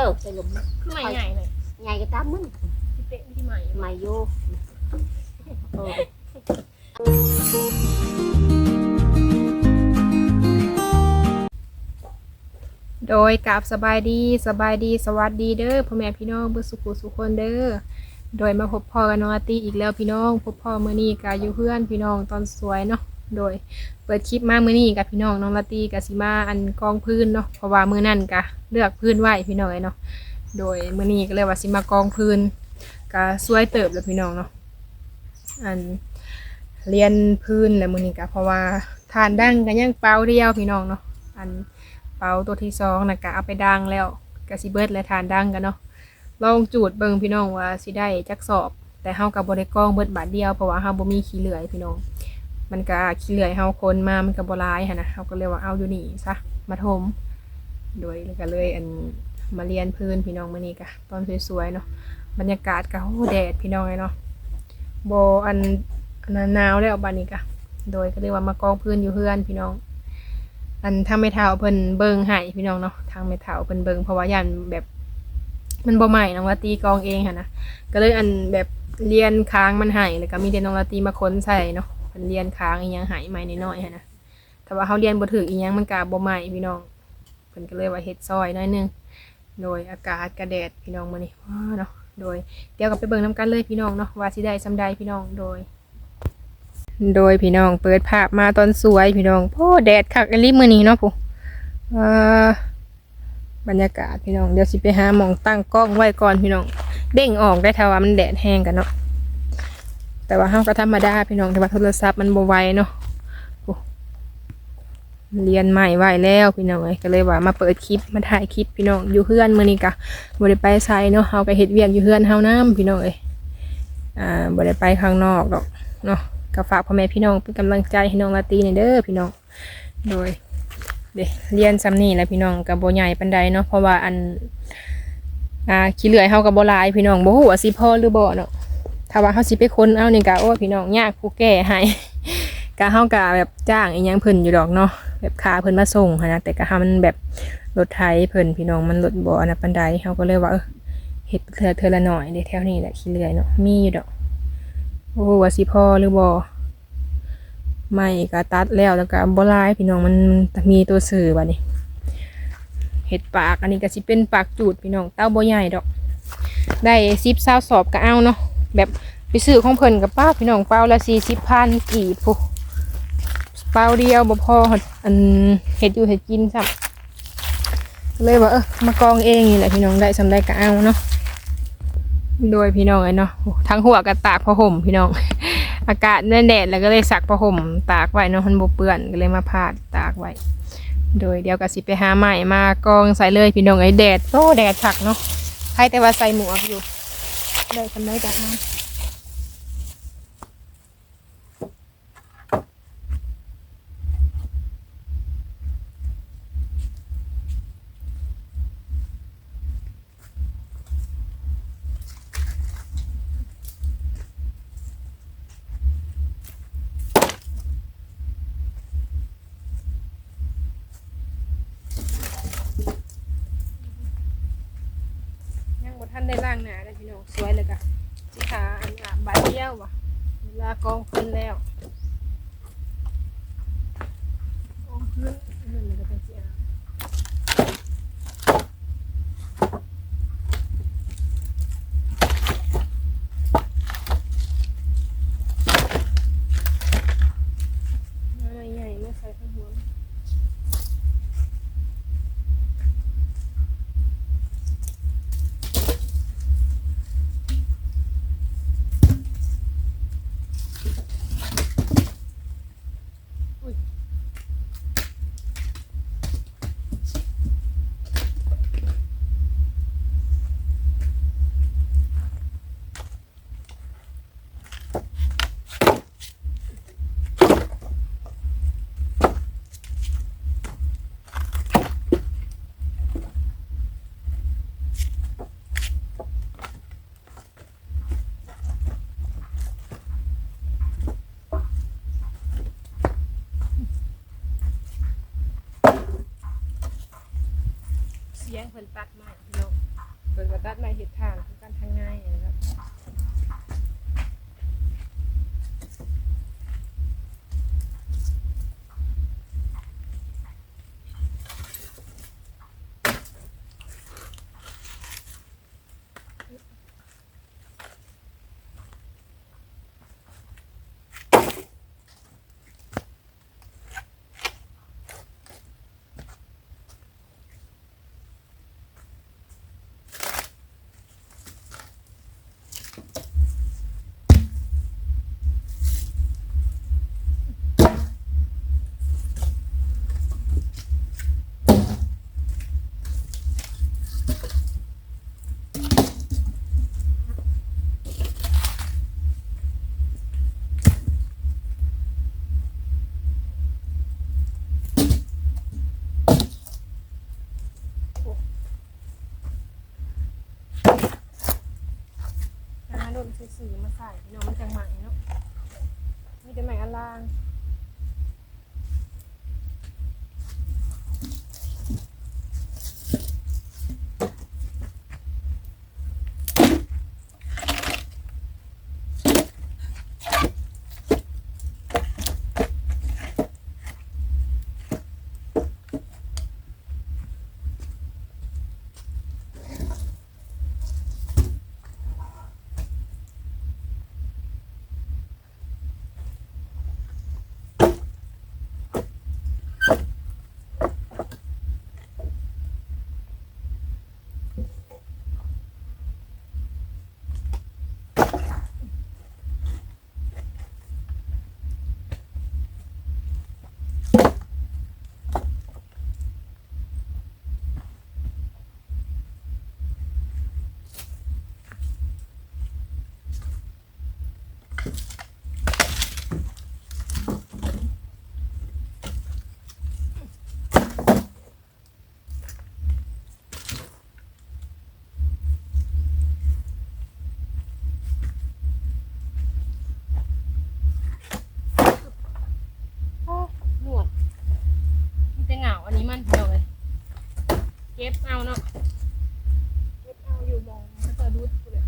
ออใช้หลุมคือใหม่ใหญ่เลยใหญ่ก็ตามมึงที่เป๊ะที่ใหม่ใหม่อยู่เออโดยกับสบายดีสบายดีสวัสดีเด้อพ่อแม่พี่น้องเบื่อสุขุสุขคนเด้อโดยมาพบพ่อกับน้องอาร์ตีอีกแล้วพี่น้อง พบพ่อมื้อนี้กับอยู่เพื่อนพี่น้องตอนสวยเนาะ โดยเปิดคลิปมามื้อนี้กับพี่น้องน้องลาตีกับสิมาอันกองพื้นเนาะเพราะว่ามื้อนั่นกะเลือกพื้นไหวพี่น้องเอ้ยเนาะโดยมื้อนี้ก็เลยว่าสิมากองพื้นกะสวยเติบแล้วพี่น้องเนาะอันเรียนพื้นแล้วมื้อนี้กะเพราะว่าทานดังกันยังเปล่าเดียวพี่น้องเนาะอันเป๋าตัวที่สองนะกะเอาไปดังแล้วกะสิเบิดและทานดังกันเนาะลองจูดเบิ่งพี่น้องว่าสิได้จักสอบ แต่เฮากับบ่ได้กล้องเบิดบาทเดียวเพราะว่าเฮาบ่มีขี้เหลื่อยพี่น้อง มันก็ขี้เหลื่อยเฮาคนมามันก็บ่หลายหั่นนะเฮาก็เลยว่าเอาอยู่นี่ซะมาถมโดยก็เลยอันมาเรียนพื้นพี่น้องมื้อนี้กะตอนสวยๆเนาะบรรยากาศก็โอ้แดดพี่น้องเลยเนาะบ่อันอันนั้นหนาวแล้วบัดนี้กะโดยก็เลยว่ามากองพื้นอยู่เฮือนพี่น้อง อันทางไม่เท่าเพิ่นเบิ่งให้พี่น้องเนาะทางไม่เท่าเพิ่นเบิ่งเพราะว่ายันแบบมันบ่ใหม่น้องลาตีกองเองหั่นนะก็เลยอันแบบเรียนค้างมันให้แล้วก็มีเดนน้องลาตีมาค้นใส่เนาะ เรียนค้างอีหยังให้ใหม่น้อยๆหั่นนะแต่ว่าเฮาเรียนบ่ถึกอีหยังมันก็บ่ใหม่พี่น้องเพิ่นก็เลยว่าเฮ็ดซอยหน้อยหนึงโดยอากาศกระแดดพี่น้องมื้อนี้ว้าเนาะโดยเดี๋ยวก็ไปเบิ่งนํกันเลยพี่น้องเนาะว่าสิได้ซำใดพี่น้องโดย โดยพี่น้องเปิดภาพมาตอนสวยพี่น้องโอ้แดดคักอลิมือนี้เนาะผู้เอ่อบรรยากาศพี่น้องเดี๋ยวสิไปหาหมองตั้งกล้องไว้ก่อนพี่น้องเด้งออกได้ถ้าว่ามันแดดแห้งกันเนาะ แต่ว่าเฮาก็ธรรมดาพี่น้องแต่ว่าโทรศัพท์มันบ่ไวเนาะเรียนใหม่ไหวแล้วพี่น้องเอ้ยก็เลยว่ามาเปิดคลิปมาถ่ายคลิปพี่น้องอยู่เฮือนมื้อนี้กะบ่ได้ไปไสเนาะเฮาก็เฮ็ดเวียกอยู่เฮือนเฮานํพี่น้องเอ้ยอ่าบ่ได้ไปข้างนอกดอกเนาะก็ฝากพ่อแม่พี่น้องเป็นกำลังใจให้น้องลาตีในยเด้อพี่น้องโดยเดเรียนซ้ำนี่แหละพี่น้องกับโบใหญ่ปันใดเนาะเพราะว่าอันอ่าขี้เหลื่อยเฮากับโบลายพี่น้องโบ่ฮู้ว่าสิพอหรือบ่เนาะ ถ้าว่าเฮาสิไปค้นเอานี่ก็โอ้พี่น้องยากผู้แก้ให้ก็เฮาก็แบบจ้างอีหยังเพิ่นอยู่ดอกเนาะแบบค่าเพิ่นมาส่งหั้นนะแต่ก็หามันแบบรถไถเพิ่นพี่น้องมันรถบ่อันปานใดเฮาก็เลยว่าเออเฮ็ดเทื่อเทื่อละหน่อยเด้แถวนี้แหละขี้เลื่อยเนาะมีอยู่ดอกโอ้ว่าสิพอหรือบ่ไม่ก็ตัดแล้วแล้วก็บ่ลายพี่น้องมันมีตัวสื่อบัดนี้เห็ดปากอันนี้ก็สิเป็นปากจูดพี่น้องเต้าบ่ใหญ่ดอก ได้ซิบเศร้าสอบก็เอาเนาะ แบบไปซื้อของเพิ่นกับป้าพี่น้องเป้าละสี่สิบพันกี่ผู้เป้าเดียวบ่พออันเห็ดอยู่เห็ดกินซ้ำก็เลยว่าเออมากองเองนี่แหละพี่น้องได้สำได้ก็เอาเนาะโดยพี่น้องไอ้เนาะทั้งหัวกับตากผ้าห่มพี่น้อง อากาศแน่แดดแล้วก็เลยซักผ้าห่มตากไว้เนาะมันบ่เปื้อนก็เลยมาพาดตากไว้โดยเดียวก็สิไปหาใหม่มากองใส่เลยพี่น้องไอ้แดดโอ้แดดคักเนาะใครแต่ว่าใส่หมวกอยู่ ได้ทำได้ก็เอายังบ่ทันได้ล้างหน้าเลยพี่น้องสวยเลยก็สิขาอันอาบาดเดียวว่ะเวลากองพื้นแล้วกองพื้นนั่นมันก็เป็นสิอาบ น้อยใหญ่ไม่ใส่ข้างหัว สียง เพิ่นตัดไม้พี่น้องเพิ่นก็ตัดไม้เฮ็ดทางคือกันทางง่ายนะครับ หาโดนซื่อๆมาใส่พี่น้องมันจังใหม่เนาะมีแต่ใหม่อลาง โอ้หนวดมันจะเหงาอันนี้มันเดียวเลย เก็บเอาเนาะ เก็บเอาอยู่บองถ้าจะดูดกูเลย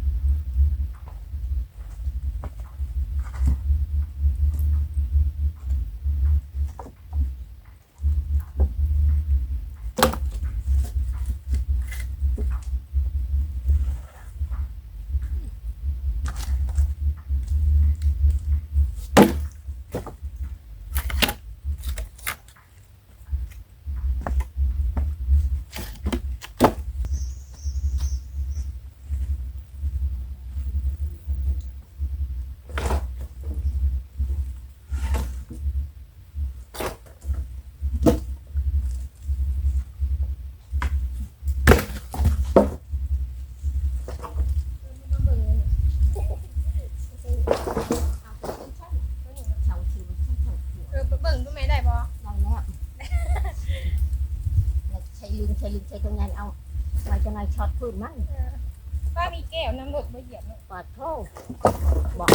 เช่าชิวเช่าชิว เออเบิ่งก็ไม่ได้บ่ ได้แล้วแล้วใช้ลิงใช้ลิงใช้ตรงนั้นเอาไว้จะไงช็อต พื้นมันป้ามีแก้วน้ำรดมาเหยียบเนาะปาดโทษบอก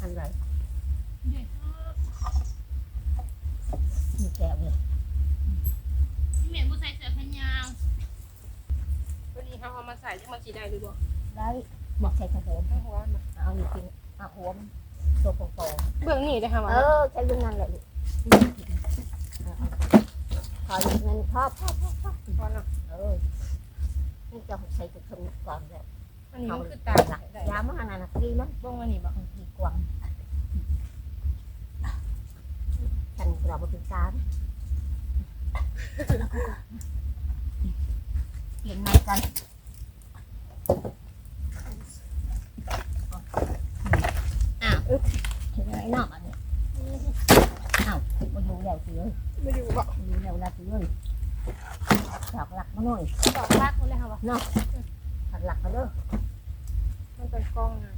อันไรมีแก้วเลยพี่เหมียนผู้ใส่เสื้อแขนยาวตัวนี้เขาเอามาใส่ยังมาสีได้หรือบ่ได้บอกใช้กระโดดทั้งหัวมันเอานี่กินเอาหัวมันตัวโป่งเบื้องนี่ได้ค่ะๆว่าเออใช้ลิงนั่นแหละลูกพอเงินพ่อพ่อพ่อพ่อพอเนาะเออ นี่จะใช้กระทงก่อนแล้วอันนี้มันคือตาได้ยามันอันนั้นดีมั้งบ้งมันนี่บ่ดีกว่าฉันเราไปเป็นการเปลี่ยนไม้กันอ้าวเห็นไหมนอกอันนี้อ้าวมาอยู่แล้วสิเอ้ยไม่อยู่บ่มาอยู่แล้วนะสิเอ้ย ดอกหลักมาหน่อยดอกรักมันเลยค่ะว่าหักหลักมาเด้อมันเป็นกล้องนะ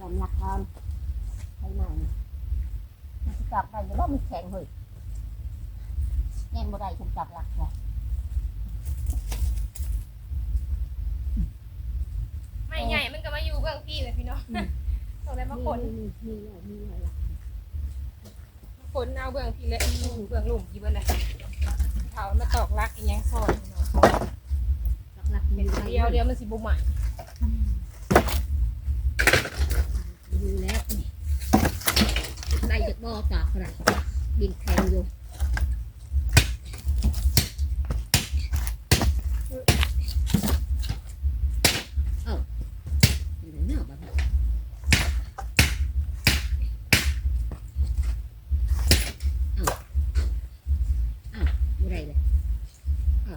ลำหลักก่อนให้หน่อยมันจะจับได้ยังว่ามันแข็งเฮ้ยแง่งบ่ได้ฉันจับหลักเลยไม่ใหญ่มันก็มาอยู่เบื้องพี่เลยพี่น้องต้องได้มาขนมีมีมีมีอะไรขนเอาเบื้องพี่และอีเบื้องลุ่มกี่เบื้องเลยท เขามาตอกลักอีหยังซอยเนาะหลักๆเห็นอยู่เดียวเดียวมันสิบ่ใหม่อยู่แล้วนี่ได้จากบ่อตากอะไรดินแข็งอยู่เอ้าเดี๋ยวเนี่ยแบบนี้เอ้าเอ้าบ่ได้เลยเอ้า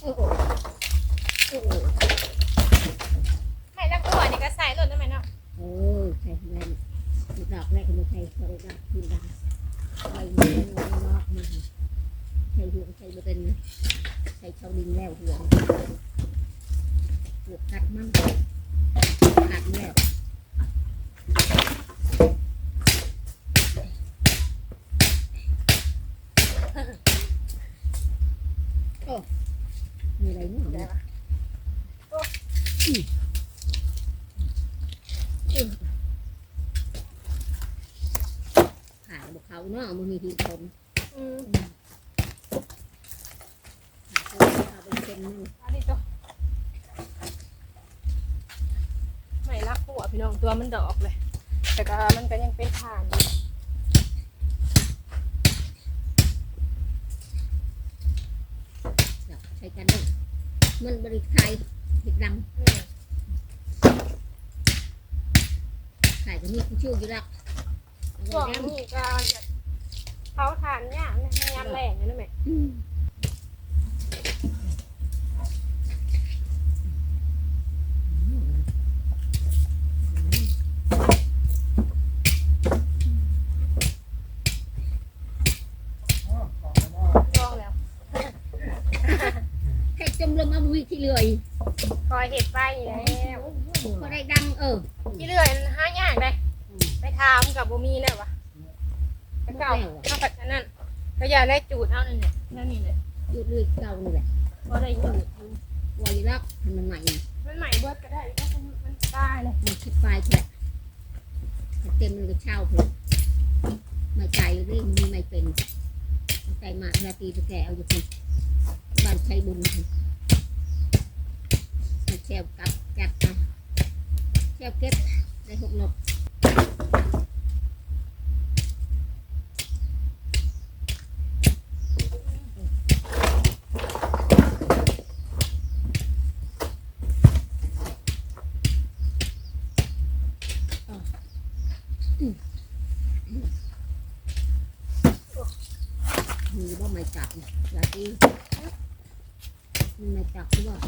โอ้โหโอ้โห ไม่ลักตัวนี่ก็ใส่รถได้ไหมเนาะ เออใช่แม่นดอกแรกก็ไม่ใช่เขาเลยดักคืนดังใบมือน้อยนอกนี่ใช่หัวใช่บ่เป็นนะ ใช่ชาดินแล้วหัวปวดกักมั่งกัดแล้วโอ้มีอะไรเนี่ย ได้ปะ ขาบอกเขาเนาะมันมีที่ทน อืม ขาตัวขาเป็นเส้นนึง อันนี้ตัวไม่ลักตัว พี่น้องตัวมันดอกเลย แต่ก็มันก็ยังเป็นฐานอยู่จับใช้กันได้มันบริไทยเห็ดดอืมำขายก็มีผู้ช่วยอยู่แล้วช่วงนี้ก็จะเผาถ่านเนี่ยมันยามแรงอยู่นั่นแหละอืมลองแล้ว ให้จมลงมาบุยที่เลื่อย คอยเห็ดไปแล้ว พอได้ดังเออ ที่เรื่อยมันหายากเลยไปทามกับบ่มีแล้ววะไปเก่าเข้ากับอันนั้นก็อย่าได้จูดเอานั่นเนี่ยนั่นนี่เลยหยุดเลยเก่านี่แหละพอได้จูดวอยรักมันใหม่มันใหม่เบิดก็ได้ก็มันมันตายเลยมันคิดปลายแฉะเต็มมันก็เช่าเพิ่นไม่ใจเรื่องมีไม่เป็นใจมาเวลาตีไปแกเอาอยู่คนบ้านใช้บุญพุ่นเอาแชวกับจัดมาแชวเก็บได้หกหนก มีบ่ไม่จับนะลาตีมีไม่จับหรือเปล่า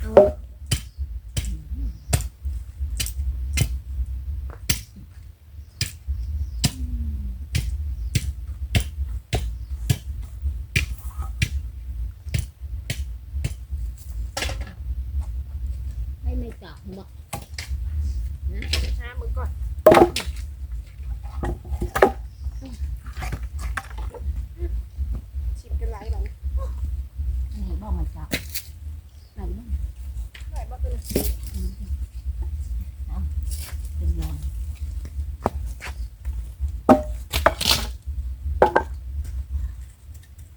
เอาให้ไม่จั บอกนะช้ามือก่อนชิมกันไรบ้าง นี่บ่ไม่จับไหนบ้าง ไรบ้างตัวนี้ เป็นยอน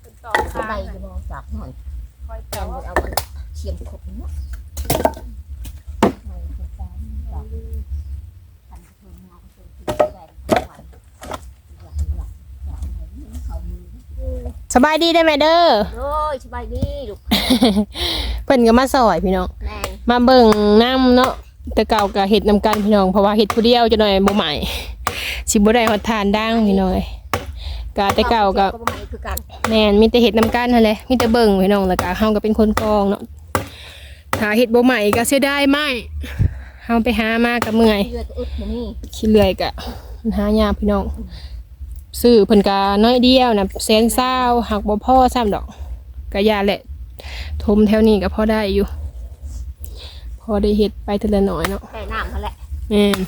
เป็นต่อ ใบ ข้าง จะบ่จับหน่อย คอย แก เจาะ งเอามันเชียมขบเนาะใบจะจับจับพันเพิ่มเงาเพิ่มที่แดงเข้าไปหลักหลักจับอะไรนี่เขามือ สบายดีได้ไหมเด้อโอ้ยสบายดีลูกเพิ่นก็มาซอยพี่น้องแม่มาเบิ่งน้ำเนาะแต่เก่าก็เฮ็ดนำกันพี่น้องเพราะว่าเฮ็ดผู้เดียวจะหน่อยบ่ใหม่สิบ่ได้ฮอดทานดังพี่น้องเอ้ยก็แต่เก่าก็ก็ไม่คือกันแม่นมีแต่เฮ็ดนำกันนั่นแหละมีแต่เบิ่งพี่น้องแล้วก็เฮาก็เป็นคนกองเนาะถ้าเฮ็ดบ่ใหม่ก็เสียดายไม้เฮาไปหามาก็เมื่อยเลือดอึดมานี่ขี้เลื่อยก็มันหายากพี่น้อง ซื้อเพิ่นก็น้อยเดียวนะแสนเศร้าหักบ่พอซ้ำดอกก็ยาแหละทมแถวนี้ก็พอได้อยู่ พอได้เฮ็ดไปเทีละน้อยเนาะแค่น้ำเขาแหละแม่น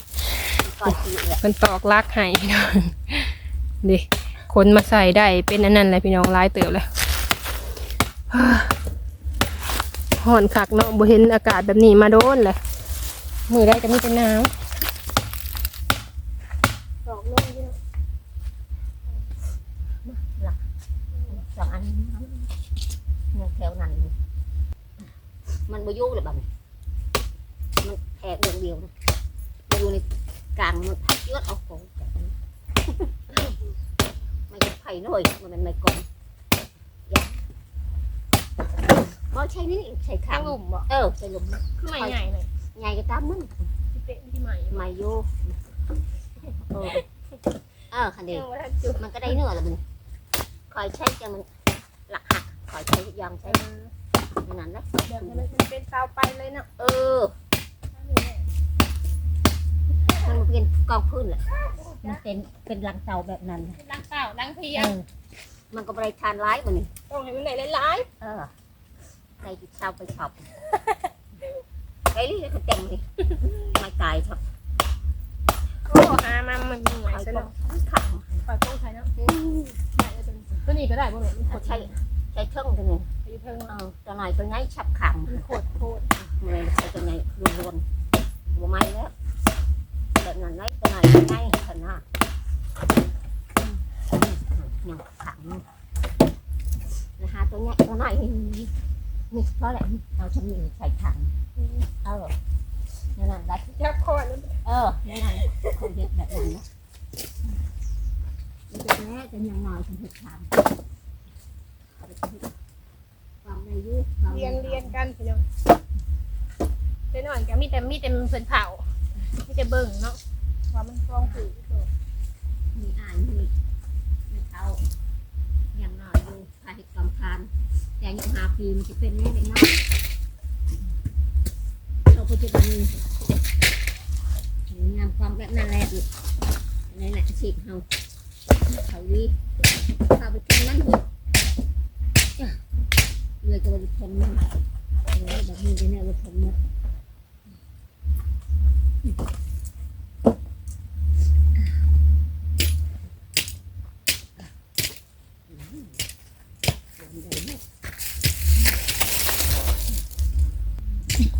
ก่อนปีเลยเพิ่นตอกลักให้พี่น้องดิคนมาใส่ได้เป็นอันนั้นแหละพี่น้องหลายเติบเลยห่อนคักเนาะบ่เห็นอากาศแบบนี้มาโดนเลยมือได้ก็มีแต่หนาวตอกลงพี่น้อง หลัก สองอันนี้แถวนั้นมันบ่อยู่เลยบัดนี้มันแอบเดียวเดียวนะมาอยู่ในกลางมันพักเยอะเอาของไม่ใช่ไผ่น้อยมันเป็นไม้กลมอย่าบ่ใช่นี่ใช่ข้าขางงหลุมบ่เออใช่หลุมคือใหม่ใหญ่เลยใหญ่ก็ตามมันที่เป็นที่ใหม่ไม้อยู่เออเออคันเดีเอยวอว่าถ้าจุดมันก็ได้เนื้อแล้วมันค อยใช้จะมันหลักหักคอยใช้ยอมใช้มันนั้นนะแบบนี้มันเป็นเตาไปเลยเนาะเออ มันเป็นกองพื้นแหละมันเป็นเป็นรังเตาแบบนั้นล้างเปล่าล้างเพียเองอมันก็บริทานร้ายมันนี่ต้องให้มันได้หลายเออในเตาไปชอบไอ้ลี่ก็เต็มเลยไม่ตายชอบๆโอ้หามามันเหนื่อยไอ้ซะต้อเนาะงขังปล่อยโป้งใช้เนาะ ตัวนี้ก็ได้บ่แม่มันขดใช้ใช้เชิงตัวนึงอยู่เทิงเออตัวไหนตัวไหนชับขังมันขดโคตรเลยใช้ตัวไหนรวนๆหัวไม้แล้วแบบนั้นไหนตัวไหนตัวไหนขนาดยังขังนะฮะตัวเนี้ยตัวไหนนี่เพราะแหละเราจะมีใส่ถังเออนั่นนั่นได้ยักคอแล้วเออนั่นนั่นคนเด็กแบบนั้นนะ มันจะแม่จะยังน้อยถึงเห็ดถังความในยุคเรียงเรียงกันพี่น้องเดี๋ยวหน่อยก็มีแต่มีแต่เพิ่นเผามีแต่เบิ่งเนาะว่ามันฟองผือมีอ่านมีไม่เอายังน้อยอยู่พาเหตุกรรมคานแต่อายุห้าปีมันจะเป็นแม่เด็กน้อยเราปัจจุบันงานความแบบนั้นแหละในแหละสิบเฮา เขาดีพาไปทำนั้นหัวเลยก็บริพนมันเลยแบบนี้เนี่ยบริพนมัน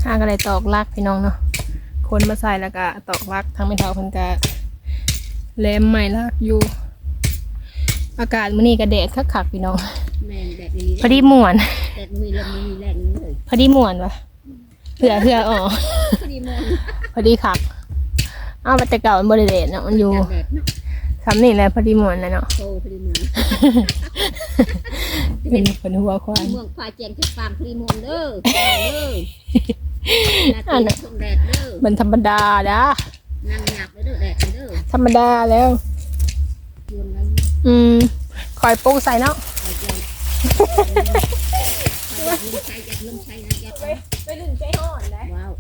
ข้าก็เลยตอกลักพี่น้องเนาะ คนมาใส่แล้วก็ตอกลักทางไม่เท่าพิ่นก็แหลมใหม่ลักอยู่ อากาศมื้อนี้ก็แดดคักๆพี่น้อง แม่นแบบนี้พอดีม่วน แต่มีลมมีแรงเลยพอดีม่วนวะเผื่อเผื่ออ๋อพอดีมองพอดีคักอ้าวแต่เก่ามันบ่ได้แดดเนาะมันอยู่แดดเนาะสำนี่แหละพอดีม่วนนะเนาะโตพอดีมองเป็นเป็นหัวควายเมืองควายแจงที่ฟาร์มพอดีมองเด้อเด้อนาทีชมแดดเด้อมันธรรมดาดะนั่งหยับเด้อแดดเด้อธรรมดาแล้ว ยวนแล้ว อืมคอยโป้งใส่เนาะไอ้เจ้าลืมใช้จะลืมใช้นะแกไปลืมใจห่อนนะว้าว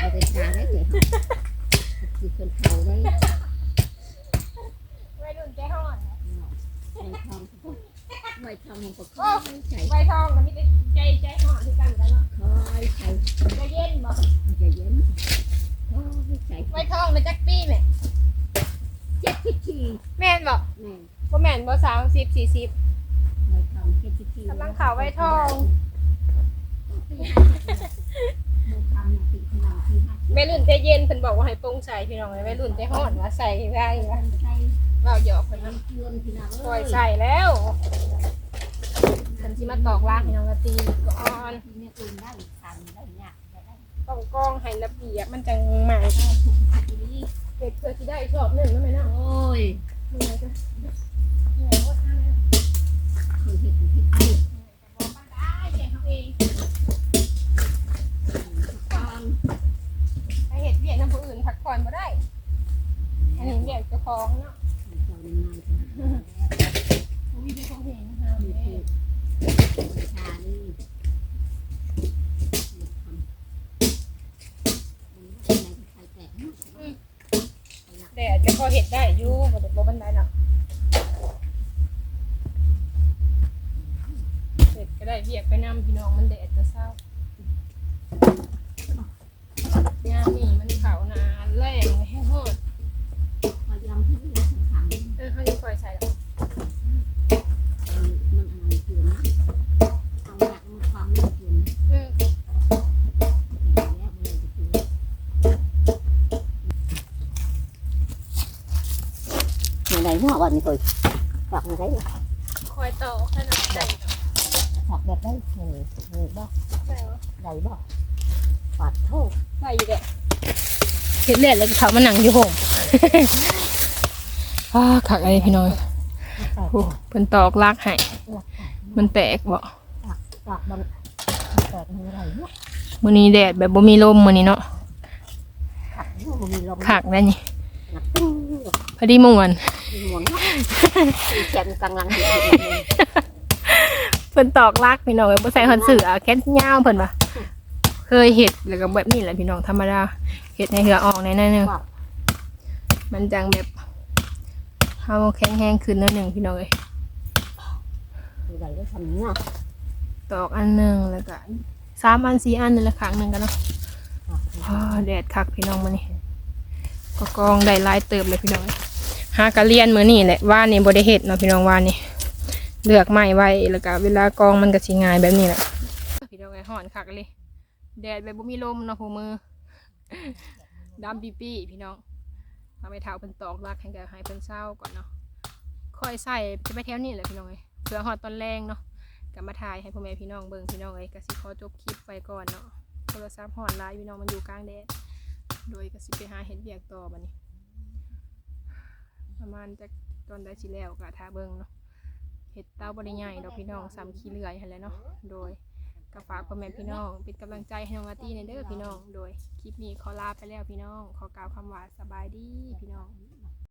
เอาไปทาได้เลยคือคนเขาได้ไปลืมใจห่อนไว้ทองไว้ทองของเขาใช้ไวทองกับมีแต่ใจใจห่อนที่กันกันเนาะคอยใช้ใจเย็นบ่จะเย็นคอยใช้ไวทองเลยจักปี้แม่เจ็ดพิธี แม่นบ่ แม่ บ่แม่นบ่สามสิบสี่สิบกำลังขาวไว้ทองแม่รุ่นใจเย็นเพิ่นบอกว่าให้ปร่งใส่พี่น้องแม่รุ่นใจห่อนว่าใส่ได้ว่าเราหยอกเพิ่นนปล่อยใส่แล้วเพิ่นสิมาตอกลากพี่น้องก็ตีก่อนต้องกองให้ระเบียบมันจังใหม่เด็กเพื่อสิได้ชอบหนึ่งแล้วแม่เนะโอ้ย วันนี้เคยฝักอะไรคอยต่อขนาดใดฝักแบบได้เฮ้ยเฮ้ยบ่ได้บ่ปัดโทษใส่อยู่เด้เฮ็ดแล้วแล้วก็เขามานั่งอยู่โฮมอ้าคักอะไรพี่น้องแตกโอ้เพิ่นตอกลากให้มันแตกบ่ฝักมันแตกมีอะไรเนาะมื้อนี้แดดแบบบ่มีลมมื้อนี้เนาะขักเนาะมันมีลมคักได้นี่หนักปิ้ง พอดีม่วนมีหมุนเนาะมีแขนกำลังเห็นอยู่เพิ่นตอกลากพี่น้องเอ้ยบ่ใส่คอนเสือแค่ยาวเพิ่นว่าเคยเฮ็ดแล้วก็แบบนี้แหละพี่น้องธรรมดาเฮ็ดให้เหงื่อออกหน่อยๆหนึงว่ามันจังแบบเฮาแข็งแรงขึ้นหนิดนึงพี่น้องเอ้ยมีอะไรได้ทำเนาะตอกอันหนึงแล้วก็สามอันสี่อันนี่แหละครั้งหนึงกันเนาะอ้าวแดดคักพี่น้องมานี่ ก็กองได้หลายเติมเลยพี่น้องหากระเรียนมือนี่แหละว่านี่บ่ได้เฮ็ดเนาะพี่น้องว่านี่เลือกไม้ไว้แล้วก็เวลากองมันก็สิง่ายแบบนี้แหละพี่น้องไอ้ฮ้อนคักเลยแดดแบบบ่มีลมเนาะผู้มือดำปีปี้พี่น้องเอาไปเท้าเพิ่นตอกลักให้กับให้เพิ่นเศร้าก่อนเนาะค่อยใส่จะไปแถวนี้แหละพี่น้องเอ้ยเพื่อฮอดตอนแรงเนาะก็มาถ่ายให้พ่อแม่พี่น้องเบิ่งพี่น้องเอ้ยก็สิขอจบคลิปไว้ก่อนเนาะโทรศัพท์หอนไลน์พี่น้องมันอยู่กลางแดด โดยก็สิไปหาเห็ดเบียกต่อบัดนี้ ประมาณจากตอนได้สิแล้วก็ทาเบิ่งเนาะเห็ดเต้าบริใหญ่ดอกพี่น้องสามขี้เลื่อยหันแหละเนาะโดยก็ฝากพ่อแม่พี่น้อง เป็นกำลังใจให้น้องอาร์ตี้ในเด้อพี่น้อง โดยคลิปนี้ขอลาไปแล้วพี่น้อง ขอกล่าวคำว่าสบายดีพี่น้อง